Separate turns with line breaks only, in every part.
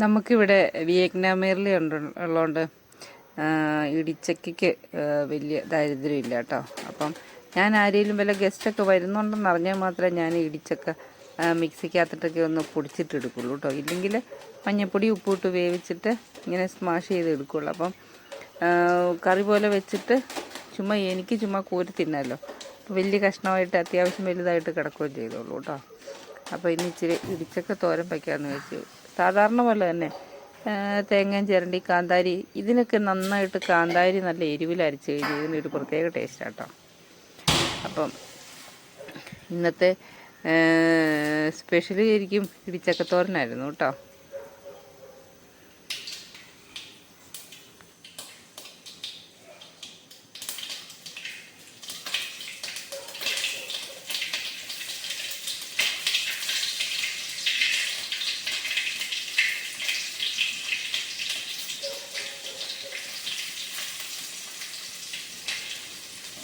നമുക്കിവിടെ വിയറ്റ്നാമേറിൽ ഉള്ളതുകൊണ്ട് ഇടിച്ചക്കയ്ക്ക് വലിയ ദാരിദ്ര്യമില്ല കേട്ടോ. അപ്പം ഞാൻ ആരെങ്കിലും വല്ല ഗസ്റ്റൊക്കെ വരുന്നുണ്ടെന്ന് അറിഞ്ഞാൽ മാത്രമേ ഞാൻ ഇടിച്ചക്ക മിക്സിക്കകത്തിട്ടൊക്കെ ഒന്ന് പൊടിച്ചിട്ട് എടുക്കുള്ളൂ കേട്ടോ. ഇല്ലെങ്കിൽ മഞ്ഞപ്പൊടി ഉപ്പിട്ട് വേവിച്ചിട്ട് ഇങ്ങനെ സ്മാഷ് ചെയ്ത് എടുക്കുള്ളൂ അപ്പം കറി പോലെ വെച്ചിട്ട് ചുമ്മാ എനിക്ക് ചുമ്മാ കോരി തിന്നാമല്ലോ അപ്പോൾ വലിയ കഷ്ണമായിട്ട് അത്യാവശ്യം വലുതായിട്ട് കിടക്കുകയും ചെയ്തോളൂ കേട്ടോ. അപ്പോൾ ഇനി ഇച്ചിരി ഇടിച്ചക്ക തോരൻ വയ്ക്കാമെന്ന് വെച്ചു സാധാരണ പോലെ തന്നെ തേങ്ങയും ചിരണ്ടി കാന്താരി ഇതിനൊക്കെ നന്നായിട്ട് കാന്താരി നല്ല എരിവിൽ അരച്ച് കഴിഞ്ഞ് ഇതിനൊരു പ്രത്യേക ടേസ്റ്റാണ് കേട്ടോ അപ്പം ഇന്നത്തെ സ്പെഷ്യൽ ശരിക്കും ഇടിച്ചക്കത്തോരനായിരുന്നു കേട്ടോ.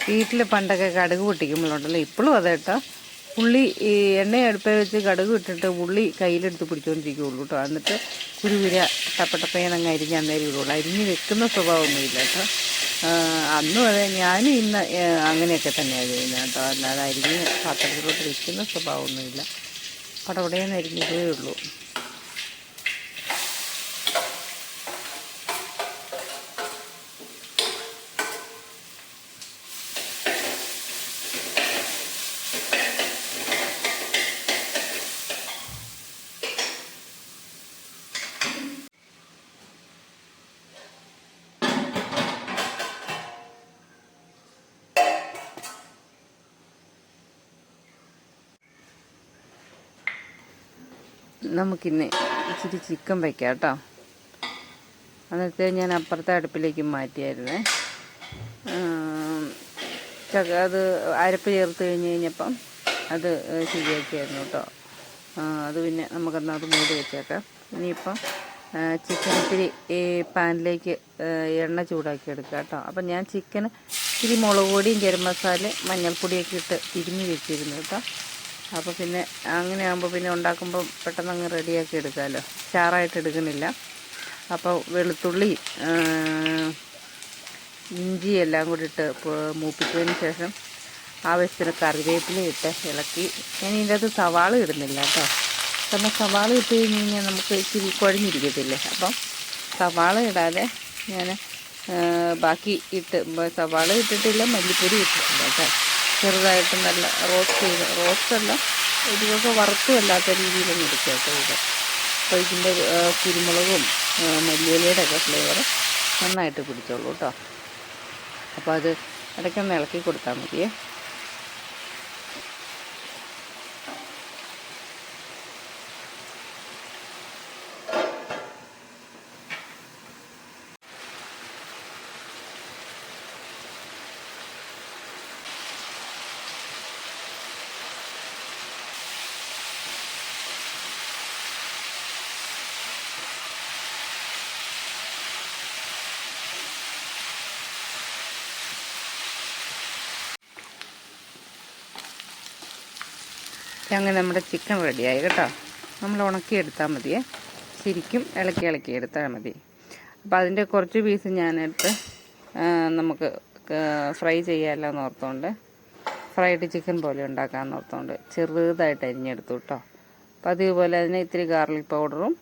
വീട്ടിൽ പണ്ടൊക്കെ കടുക് പൊട്ടിക്കുമ്പോഴുണ്ടല്ലോ ഇപ്പോഴും അതെ കേട്ടോ ഉള്ളി ഈ എണ്ണ വെച്ച് കടുക് ഇട്ടിട്ട് ഉള്ളി കയ്യിലെടുത്ത് പിടിച്ചുകൊണ്ടിരിക്കുകയുള്ളൂ കേട്ടോ എന്നിട്ട് കുരുവിര ടപ്പട്ടപ്പേനങ്ങ് അരിഞ്ഞ് അന്നേരം ഇടുള്ളൂ അരിഞ്ഞ് വെക്കുന്ന സ്വഭാവമൊന്നുമില്ല കേട്ടോ അന്നും അതെ ഞാനും ഇന്ന് അങ്ങനെയൊക്കെ തന്നെയാണ് ചെയ്യുന്നത് കേട്ടോ അല്ലാതെ അരിഞ്ഞ് പാത്രത്തിലോട്ട് വെക്കുന്ന സ്വഭാവമൊന്നുമില്ല പടപടയെന്ന് അരിഞ്ഞിട്ടേ ഉള്ളൂ. നമുക്കിന്ന് ഇച്ചിരി ചിക്കൻ വയ്ക്കാം കേട്ടോ. അന്നത്തെ ഞാൻ അപ്പുറത്തെ അടുപ്പിലേക്ക് മാറ്റിയായിരുന്നേ. ചക്ക അത് അരപ്പ് ചേർത്ത് കഴിഞ്ഞ് കഴിഞ്ഞപ്പം അത് ശരിയാക്കിയായിരുന്നു കേട്ടോ. അത് പിന്നെ നമുക്കെന്നാൽ അത് മൂടി വെച്ചേക്കാം. ഇനിയിപ്പം ചിക്കൻ ഇത്തിരി ഈ പാനിലേക്ക് എണ്ണ ചൂടാക്കി എടുക്കാം കേട്ടോ. അപ്പം ഞാൻ ചിക്കന് ഇത്തിരി മുളക് പൊടിയും ഗരം മസാല മഞ്ഞൾപ്പൊടിയൊക്കെ ഇട്ട് തിരിഞ്ഞ് വെച്ചിരുന്നു കേട്ടോ. അപ്പോൾ പിന്നെ അങ്ങനെ ആകുമ്പോൾ പിന്നെ ഉണ്ടാക്കുമ്പോൾ പെട്ടെന്ന് അങ്ങ് റെഡിയാക്കി എടുക്കാമല്ലോ ചാറായിട്ട് എടുക്കുന്നില്ല. അപ്പോൾ വെളുത്തുള്ളി ഇഞ്ചി എല്ലാം കൂടി ഇട്ട് മൂപ്പിച്ചതിന് ശേഷം ആവശ്യത്തിന് കറിവേപ്പില ഇട്ട് ഇളക്കി. ഞാൻ ഇതിന്റെ സവാള ഇടുന്നില്ല കേട്ടോ. കാരണം സവാള ഇട്ട് കഴിഞ്ഞ് കഴിഞ്ഞാൽ നമുക്ക് ഇച്ചിരി കുഴഞ്ഞിരിക്കത്തില്ലേ. അപ്പം സവാള ഇടാതെ ഞാൻ ബാക്കി ഇട്ട് സവാള ഇട്ടിട്ടില്ല മല്ലിപ്പൊരി ഇട്ടിട്ടില്ല കേട്ടോ. ചെറുതായിട്ട് നല്ല റോസ്റ്റ് ചെയ്ത് റോസ്റ്റല്ല ഇതിനൊക്കെ വറുത്തുമല്ലാത്ത രീതിയിലൊന്നും എടുക്കുക ഇത്. അപ്പോൾ ഇതിന്റെ കുരുമുളകും മല്ലിയിലയുടെ ഒക്കെ ഫ്ലേവർ നന്നായിട്ട് പിടിച്ചോളൂ കേട്ടോ. അപ്പോൾ അത് ഇടയ്ക്കൊന്ന് ഇളക്കി കൊടുത്താൽ മതിയേ. അങ്ങനെ നമ്മുടെ ചിക്കൻ റെഡിയായി കേട്ടോ. നമ്മൾ ഉണക്കിയെടുത്താൽ മതിയേ. ശരിക്കും ഇളക്കി ഇളക്കി എടുത്താൽ മതി. അപ്പോൾ അതിന്റെ കുറച്ച് പീസ് ഞാനെടുത്ത് നമുക്ക് ഫ്രൈ ചെയ്യാമല്ലോ എന്ന് ഓർത്തുകൊണ്ട് ഫ്രൈഡ് ചിക്കൻ പോലെ ഉണ്ടാക്കാമെന്ന് ഓർത്തുകൊണ്ട് ചെറുതായിട്ട് അരിഞ്ഞെടുത്തു കേട്ടോ. അപ്പോൾ അതേപോലെ അതിന് ഇത്തിരി ഗാർലിക് പൗഡറും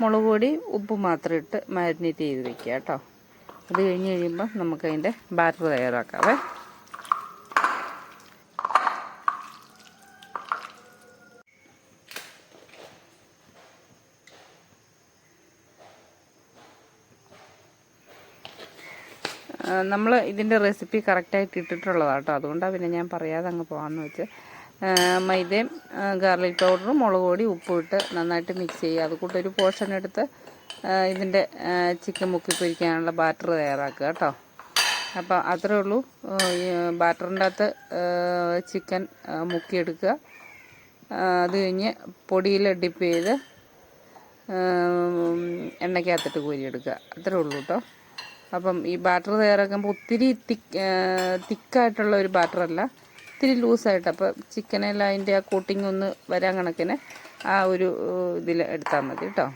മുളക് പൊടി ഉപ്പ് മാത്രം ഇട്ട് മാരിനേറ്റ് ചെയ്ത് വെക്കുക കേട്ടോ. അത് കഴിഞ്ഞ് കഴിയുമ്പോൾ നമുക്കതിന്റെ ബാറ്റർ തയ്യാറാക്കാവേ. നമ്മൾ ഇതിന്റെ റെസിപ്പി കറക്റ്റായിട്ട് ഇട്ടിട്ടുള്ളതാണ് കേട്ടോ. അതുകൊണ്ടാണ് പിന്നെ ഞാൻ പറയാതെ അങ്ങ് പോകാമെന്ന് വെച്ച്. മൈദയും ഗാർലിക് പൗഡറും മുളക് പൊടി ഉപ്പും ഇട്ട് നന്നായിട്ട് മിക്സ് ചെയ്യുക. അത് ഒരു പോർഷൻ എടുത്ത് ഇതിന്റെ ചിക്കൻ മുക്കി പൊരിക്കാനുള്ള ബാറ്റർ തയ്യാറാക്കുക കേട്ടോ. അപ്പോൾ അത്രേ ഉള്ളൂ. ബാറ്ററിന്റെ അകത്ത് ചിക്കൻ മുക്കിയെടുക്കുക. അത് കഴിഞ്ഞ് പൊടിയിൽ ഡിപ്പ് ചെയ്ത് എണ്ണയ്ക്കകത്തിട്ട് കോരിയെടുക്കുക. അത്രേ ഉള്ളൂ കേട്ടോ. അപ്പം ഈ ബാറ്റർ തയ്യാറാക്കുമ്പോൾ ഒത്തിരി തിക്ക് തിക്കായിട്ടുള്ള ഒരു ബാറ്ററല്ല ഇത്തിരി ലൂസായിട്ട്. അപ്പോൾ ചിക്കനെല്ലാം അതിന്റെ ആ കോട്ടിങ് ഒന്ന് വരാൻ കണക്കിന് ആ ഒരു ഇതിൽ എടുത്താൽ മതി കേട്ടോ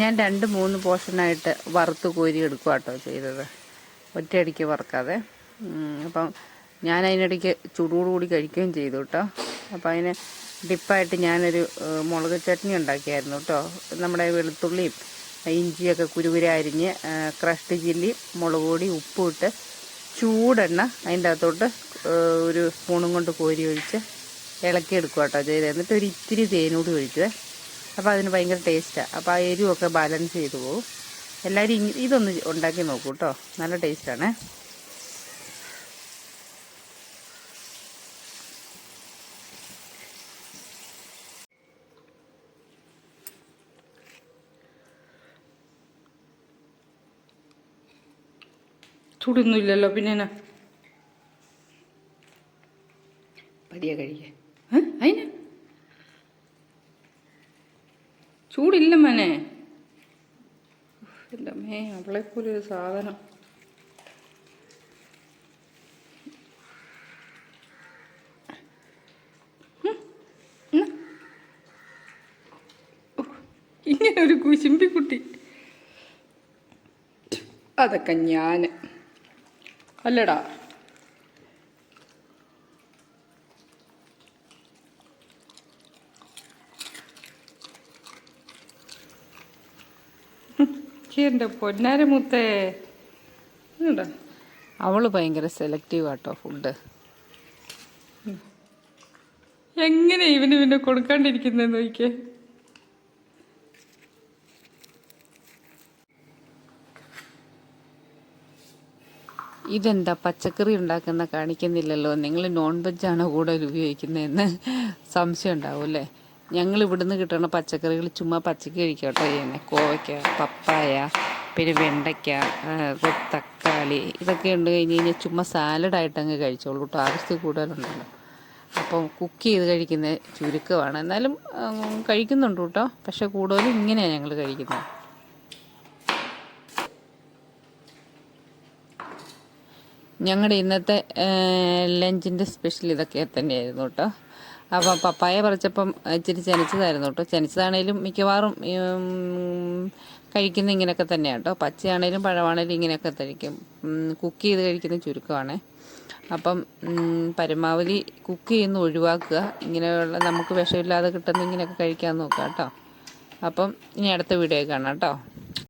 ഞാൻ രണ്ട് മൂന്ന് പോർഷനായിട്ട് വറുത്ത് കോരി എടുക്കുക കേട്ടോ ചെയ്തത്. ഒറ്റയടിക്ക് വറുക്കാതെ. അപ്പം ഞാൻ അതിനിടയ്ക്ക് ചൂടോടുകൂടി കഴിക്കുകയും ചെയ്തു കേട്ടോ. അപ്പം അതിന് ഡിപ്പായിട്ട് ഞാനൊരു മുളക് ചട്നി ഉണ്ടാക്കിയായിരുന്നു കേട്ടോ. നമ്മുടെ വെളുത്തുള്ളിയും ഇഞ്ചിയൊക്കെ കുരുകുര അരിഞ്ഞ് ക്രഷ്ഡ് ചില്ലി മുളക് പൊടി ഉപ്പും ഇട്ട് ചൂടെണ്ണ അതിന്റെ അകത്തോട്ട് ഒരു സ്പൂണും കൊണ്ട് കോരി ഒഴിച്ച് ഇളക്കി എടുക്കുക കേട്ടോ ചെയ്ത് എന്നിട്ട് ഒരു ഇത്തിരി തേനൂടി ഒഴിച്ചത്. അപ്പോൾ അതിന് ഭയങ്കര ടേസ്റ്റാണ് അപ്പോൾ ആ എരിവൊക്കെ ബാലൻസ് ചെയ്തു പോകും എല്ലാവരും ഇതൊന്ന് ഉണ്ടാക്കി നോക്കൂ കേട്ടോ നല്ല ടേസ്റ്റാണ് ചൂടൊന്നുമില്ലല്ലോ പിന്നെ എന്നാ പതിയെ കഴിക്കേ. അതിന് ചൂടില്ല മനെ. എന്റെ അമ്മേ അവളെ പോലെ ഒരു സാധനം. ഇങ്ങനെ ഒരു കുശുമ്പിക്കുട്ടി. അതൊക്കെ ഞാൻ അല്ലടാ എന്റെ പൊന്നാരമുത്തേ ഉണ്ടോ അവൾ ഭയങ്കര സെലക്റ്റീവ് ആട്ടോ ഫുഡ് എങ്ങനെ ഇവന് പിന്നെ കൊടുക്കാണ്ടിരിക്കുന്നത് നോക്കിയേ? ഇതെന്താ പച്ചക്കറി ഉണ്ടാക്കുന്ന കാണിക്കുന്നില്ലല്ലോ. നിങ്ങൾ നോൺ വെജാണോ കൂടുതൽ ഉപയോഗിക്കുന്നതെന്ന് സംശയം ഉണ്ടാവും അല്ലേ ഞങ്ങൾ ഇവിടുന്ന് കിട്ടുന്ന പച്ചക്കറികൾ ചുമ്മാ പച്ചക്ക് കഴിക്കുക കേട്ടോ ചെയ്യുന്നത് കോവയ്ക്ക പപ്പായ പിന്നെ വെണ്ടയ്ക്ക തക്കാളി ഇതൊക്കെ ഉണ്ട് കഴിഞ്ഞ് കഴിഞ്ഞാൽ ചുമ്മാ സാലഡായിട്ട് അങ്ങ് കഴിച്ചോളൂ കേട്ടോ ആവശ്യത്തിൽ കൂടുതലുണ്ടല്ലോ. അപ്പം കുക്ക് ചെയ്ത് കഴിക്കുന്ന ചുരുക്കമാണ്. എന്നാലും കഴിക്കുന്നുണ്ട് കേട്ടോ പക്ഷെ കൂടുതലും ഇങ്ങനെയാണ് ഞങ്ങൾ കഴിക്കുന്നത് ഞങ്ങളുടെ ഇന്നത്തെ ലഞ്ചിന്റെ സ്പെഷ്യൽ ഇതൊക്കെ തന്നെയായിരുന്നു കേട്ടോ അപ്പം പപ്പായ പറിച്ചപ്പം ഇച്ചിരി ചെനച്ചതായിരുന്നു കേട്ടോ. ചെനച്ചതാണേലും മിക്കവാറും കഴിക്കുന്ന ഇങ്ങനെയൊക്കെ തന്നെയാണ് കേട്ടോ. പച്ചയാണേലും പഴമാണേലും ഇങ്ങനെയൊക്കെ കഴിക്കും. കുക്ക് ചെയ്ത് കഴിക്കുന്ന ചുരുക്കമാണ്. അപ്പം പരമാവധി കുക്ക് ചെയ്യുന്ന ഒഴിവാക്കുക. ഇങ്ങനെയുള്ള നമുക്ക് വിഷമില്ലാതെ കിട്ടുന്ന ഇങ്ങനെയൊക്കെ കഴിക്കാൻ നോക്കുക കേട്ടോ. അപ്പം ഇനി അടുത്ത വീഡിയോ കാണാം കേട്ടോ.